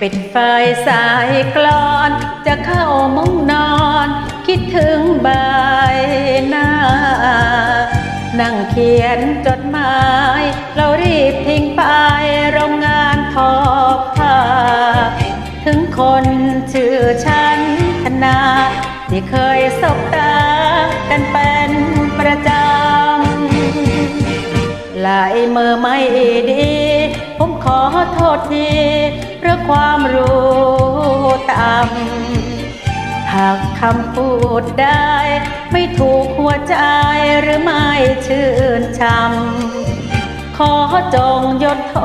ปิดไฟสายกลอน จะเข้ามุ้งนอน คิดถึงใบหน้า นั่งเขียนจดหมาย เรารีบทิ้งไปโรงงานทอผ้า ถึงคนชื่อฉันธนาที่เคยสบตากันเป็นประจำลายมือไม่ดี ผมขอโทษทีเพราะความรู้ต่ำหากคำพูดได้ ไม่ถูกหัวใจหรือไม่ชื่นชำขอจงยดโท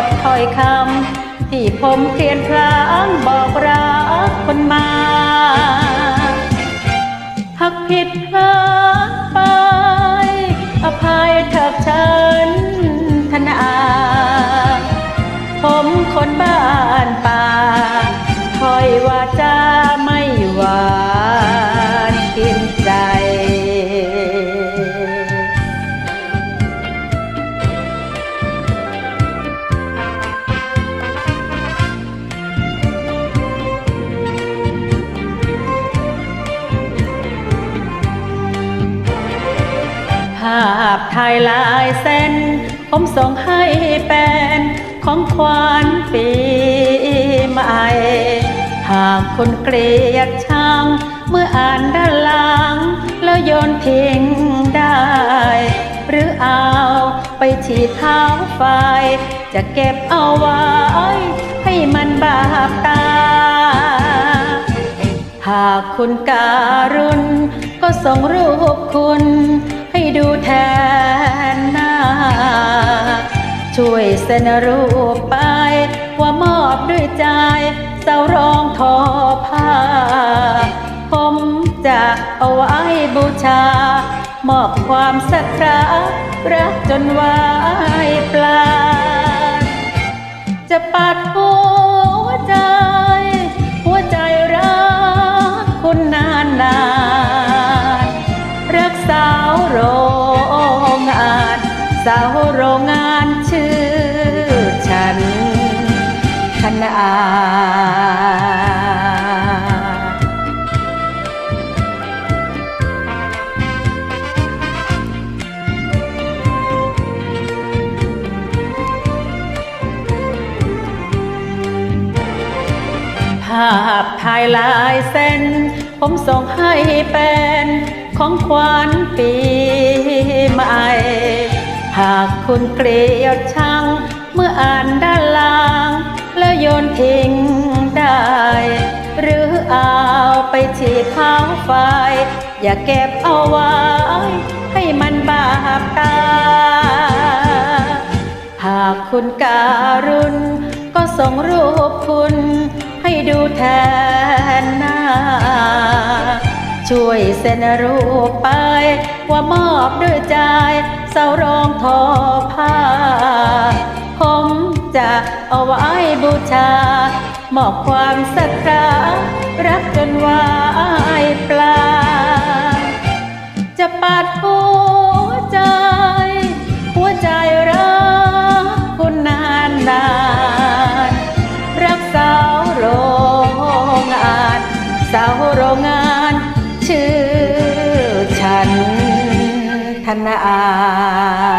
ษถ้อยคำที่ผมเพียนพลางบอกรักคนมา หากผิดพลาดไปาพถ่ายลายเส้น ผมส่งให้เป็นของขวัญปีใหม่ หากคุณเกลียดชังเมื่ออ่านด้านหลัง แล้วโยนทิ้งได้ หรือเอาไปฉีดเท้าไฟ จะเก็บเอาไว้ ให้มันบาปตา หากคุณการุณก็ส่งรูปคุณ ช่วยเซ็นรูปไป ว่ามอบด้วยใจเสารองทอผ้า ผมจะเอาไว้บูชา มอบความศรัทธารักจนวายปลา จะปัดหัวใจ หัวใจรักคุณนานนานรักสาวโรงงาน สาวโรงงาน ภาพถ่ายลายเส้น ผมส่งให้เป็นของขวัญปีใหม่ หากคุณเกลียดชังเมื่ออ่านด้านหลัง โยนทิ้งได้ หรือเอาไปฉีดเผาไฟ อย่าเก็บเอาไว้ ให้มันบาปตา หากคุณการุณ ก็ส่งรูปคุณ ให้ดูแทนหน้า ช่วยเซ็นรูปไป ว่ามอบด้วยใจเสารองทอผ้าผม จะเอาไว้บูชา มอบความศรัทธารักจนวายปลา จะปัดหัวใจ หัวใจรักคุณนานนานรักสาวโรงงานสาวโรงงานชื่อฉันธนา